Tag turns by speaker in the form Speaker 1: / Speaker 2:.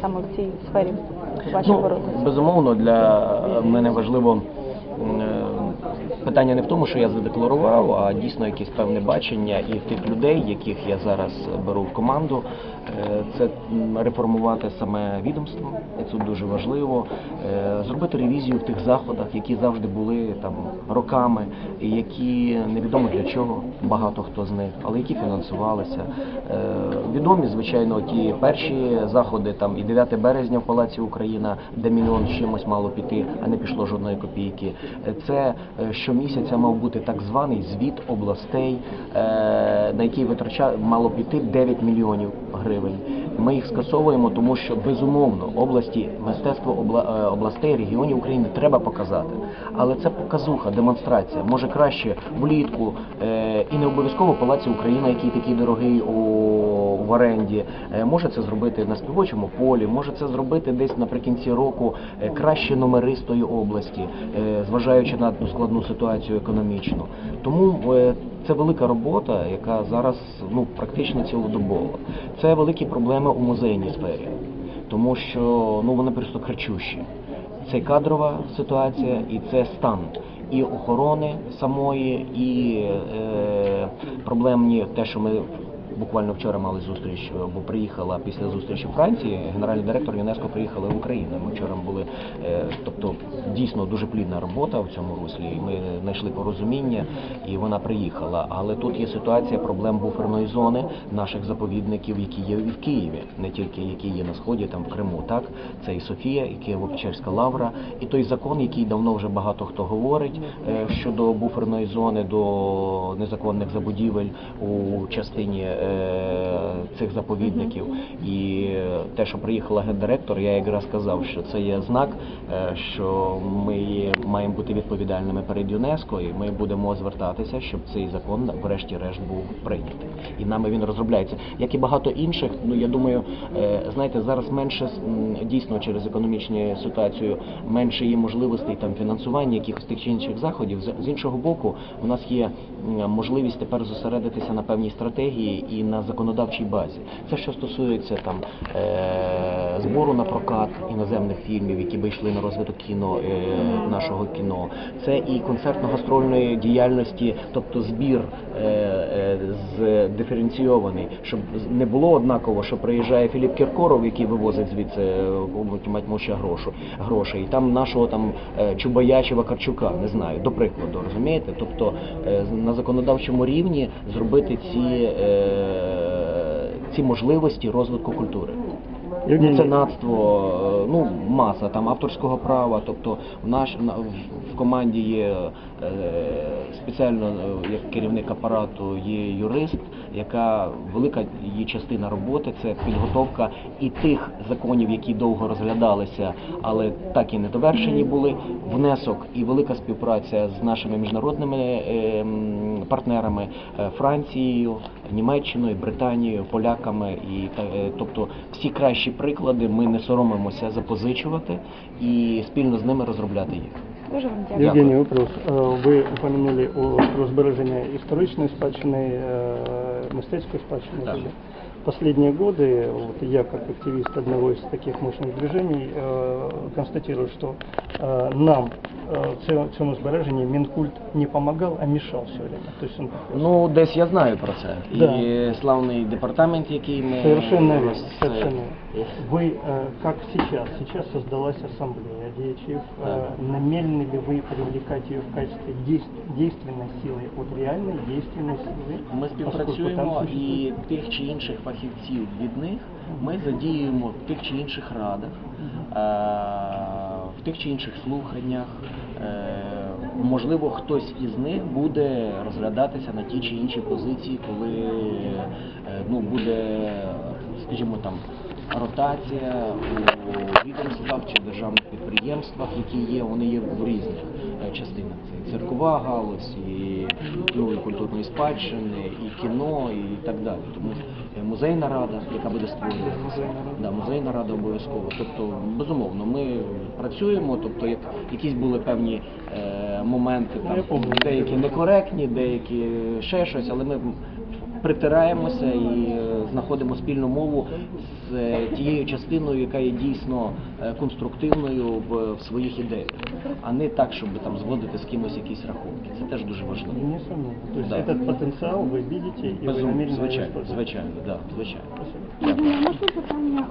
Speaker 1: саме в цій сфері ваші
Speaker 2: Ну, безумовно, для мене важливо питання не в тому, що я задекларував, а дійсно якесь певне бачення і тих людей, яких я зараз беру в команду, е, це реформувати саме відомство, і це дуже важливо. Е, Зробити ревізію в тих заходах, які завжди були там роками, і які невідомо для чого, багато хто з них, але які фінансувалися. Е, Відомі, звичайно, ті перші заходи, там і 9 березня в Палаці Україна, де мільйон чимось мало піти, а не пішло жодної копійки. Це е, щомісяця мав бути так званий звіт областей, е, на який витрача мало піти 9 мільйонів гривень. Ми їх скасовуємо, тому що безумовно області, мистецтво обла- е, областей, регіонів України треба показати. Але це показуха, демонстрація. Може краще влітку е, і не обов'язково Палаці Україна, який такий дорогий у, в оренді. Е, може це зробити на співочому полі, може це зробити десь наприкінці року е, кращі номери з тої області, е, зважаючи на складну ситуацію економічну. Тому це велика робота, яка зараз ну практично цілодобова. Це великі проблеми у музейній сфері, тому що ну вони просто кричущі. Це кадрова ситуація і це стан і охорони самої, і е, проблемні те, що ми буквально вчора мали зустріч, бо приїхала після зустрічі Франції. Генеральний директор ЮНЕСКО приїхала в Україну. Ми вчора були, е, тобто дійсно дуже плідна робота в цьому руслі. і Ми знайшли порозуміння, і вона приїхала. Але тут є ситуація проблем буферної зони наших заповідників, які є і в Києві, не тільки які є на сході, там в Криму. Так це і Софія, і Києво-Печерська лавра, і той закон, який давно вже багато хто говорить е, щодо буферної зони, до незаконних забудівель у частині е, цих заповідників. І е, те, що приїхала гендиректор, я якраз сказав, що це є знак, е, що ми маємо бути відповідальними перед ЮНЕСКО, і ми будемо звертатися, щоб цей закон, врешті-решт, був прийнятий. І нами він розробляється, як і багато інших. Ну я думаю, е, знаєте, зараз менше дійсно через економічну ситуацію менше є можливостей там фінансування якихось тих чи інших заходів. З іншого боку, у нас є можливість тепер зосередитися на певній стратегії і на законодавчій базі. Це що стосується там е, збору на прокат іноземних фільмів, які би йшли на розвиток кіно е, нашого кіно. Це і концертно-гастрольної діяльності, тобто збір е, е, з диференційований, щоб не було однаково, що приїжджає Філіп Кіркоров, який вивозить звідси е, мать моща грошу грошей, і там нашого там е, Чубая чи Вакарчука, не знаю, до прикладу, розумієте? Тобто на законодавчому рівні зробити ці, е, ці можливості розвитку культури. Меценатство, е, ну маса там авторського права. Тобто в наш в команді є е, спеціально е, як керівник апарату є юрист, яка велика її частина роботи це підготовка і тих законів, які довго розглядалися, але так і не довершені були. Внесок і велика співпраця з нашими міжнародними е, партнерами е, Францією, Німеччиною, Британією, поляками і тобто всі кращі приклади ми не соромимося запозичувати і спільно з ними розробляти їх.
Speaker 1: Дуже вам дякую.
Speaker 3: Евгений, вопрос. Э, Вы упомянули о, про збереження історичної спадщини, э, мистецької спадщини.
Speaker 2: Так.
Speaker 3: Тоже. Последние годы, вот я как активист одного из таких мощных движений, э, констатирую, что э, нам э, ц- цьому збереженню Мінкульт не помогал, а мешал все время. То есть он
Speaker 2: Ну, десь я знаю про це.
Speaker 3: Да.
Speaker 2: І славний департамент, який ми
Speaker 3: Совершенно верно,
Speaker 2: роз-
Speaker 3: совершенно верно. Вы, э, как сейчас, сейчас создалась ассамблея деячев,
Speaker 2: Да.
Speaker 3: э, намерены ли вы привлекать ее в качестве дейст- действенной силы от реальной действенной силы?
Speaker 2: Ми
Speaker 3: поскольку там
Speaker 2: співпрацюємо
Speaker 3: существует-
Speaker 2: і тих чи інших фахівців від них ми задіюємо в тих чи інших радах, е, в тих чи інших слуханнях. Е, Можливо, хтось із них буде розглядатися на ті чи інші позиції, коли е, ну, буде, скажімо там, ротація у відомствах чи державних підприємствах, які є, вони є в різних е, частинах. Циркова галузь, і, і культурної спадщини, і кіно, і так далі. Тому е, музейна рада, яка буде створена. Да, музейна рада обов'язково. Тобто, безумовно, ми працюємо, тобто як якісь були певні е, моменти, там, деякі некоректні, деякі ще щось, але ми притираємося і е, знаходимо спільну мову з е, тією частиною, яка є дійсно е, конструктивною в, в своїх ідеях, а не так, щоб там зводити з кимось якісь рахунки. Це теж дуже важливо.
Speaker 3: Несомненно. То есть
Speaker 2: Да.
Speaker 3: этот потенциал вы видите и вы
Speaker 2: Безумно,
Speaker 3: намерены его
Speaker 2: звичайно,
Speaker 3: использовать.
Speaker 2: звичайно, да, звичайно.
Speaker 3: Спасибо.
Speaker 2: Дякую.
Speaker 4: Можна питання